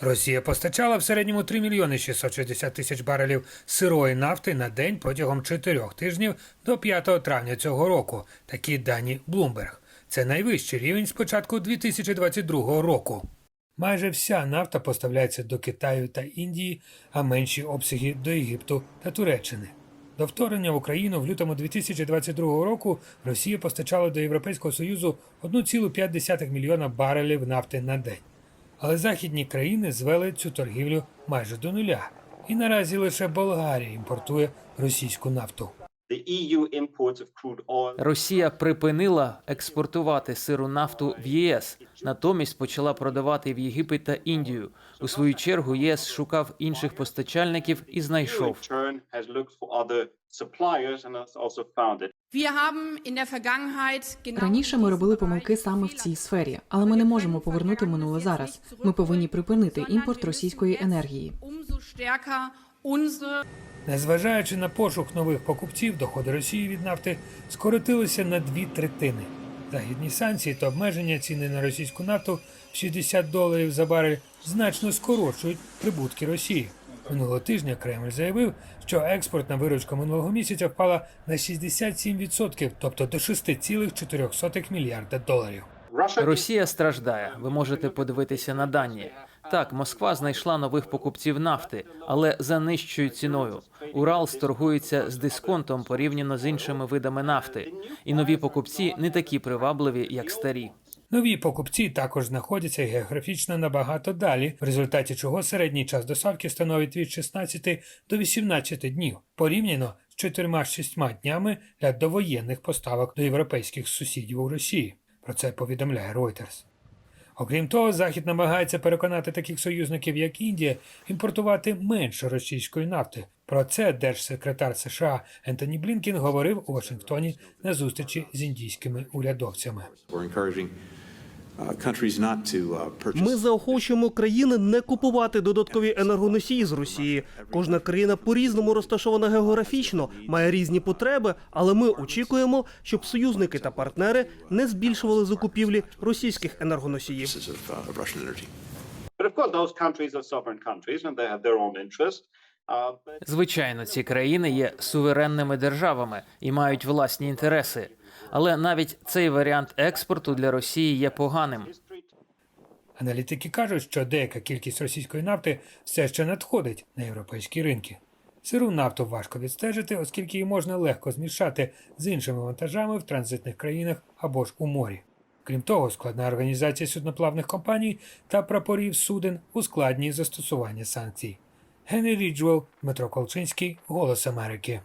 Росія постачала в середньому 3 мільйони 660 тисяч барелів сирої нафти на день протягом чотирьох тижнів до 5 травня цього року. Такі дані Bloomberg. Це найвищий рівень з початку 2022 року. Майже вся нафта поставляється до Китаю та Індії, а менші обсяги до Єгипту та Туреччини. До вторгнення в Україну в лютому 2022 року Росія постачала до Європейського Союзу 1,5 мільйона барелів нафти на день. Але західні країни звели цю торгівлю майже до нуля. І наразі лише Болгарія імпортує російську нафту. The EU imports of crude oil Росія припинила експортувати сиру нафту в ЄС, натомість почала продавати в Єгипет та Індію. У свою чергу ЄС шукав інших постачальників і знайшов. Раніше ми робили помилки саме в цій сфері, але ми не можемо повернути минуле зараз. Ми повинні припинити імпорт російської енергії. Незважаючи на пошук нових покупців, доходи Росії від нафти скоротилися на дві третини. Західні санкції та обмеження ціни на російську нафту в 60 доларів за барель значно скорочують прибутки Росії. Минулого тижня Кремль заявив, що експортна виручка минулого місяця впала на 67%, тобто до 6,4 мільярда доларів. Росія страждає. Ви можете подивитися на дані. Так, Москва знайшла нових покупців нафти, але за нижчою ціною. Урал торгується з дисконтом порівняно з іншими видами нафти, і нові покупці не такі привабливі, як старі. Нові покупці також знаходяться географічно набагато далі, в результаті чого середній час доставки становить від 16 до 18 днів, порівняно з 4-6 днями для довоєнних поставок до європейських сусідів у Росії. Про це повідомляє Reuters. Окрім того, Захід намагається переконати таких союзників, як Індія, імпортувати менше російської нафти. Про це держсекретар США Ентоні Блінкін говорив у Вашингтоні на зустрічі з індійськими урядовцями. Ми заохочуємо країни не купувати додаткові енергоносії з Росії. Кожна країна по-різному розташована географічно, має різні потреби, але ми очікуємо, щоб союзники та партнери не збільшували закупівлі російських енергоносіїв. of uh, But of course, those countries are sovereign countries and they have their own interest. Звичайно, ці країни є суверенними державами і мають власні інтереси. Але навіть цей варіант експорту для Росії є поганим. Аналітики кажуть, що деяка кількість російської нафти все ще надходить на європейські ринки. Сиру нафту важко відстежити, оскільки її можна легко змішати з іншими вантажами в транзитних країнах або ж у морі. Крім того, складна організація судноплавних компаній та прапорів суден ускладнює застосування санкцій. Генрі Ріджвелл, Дмитро Колчинський, Голос Америки.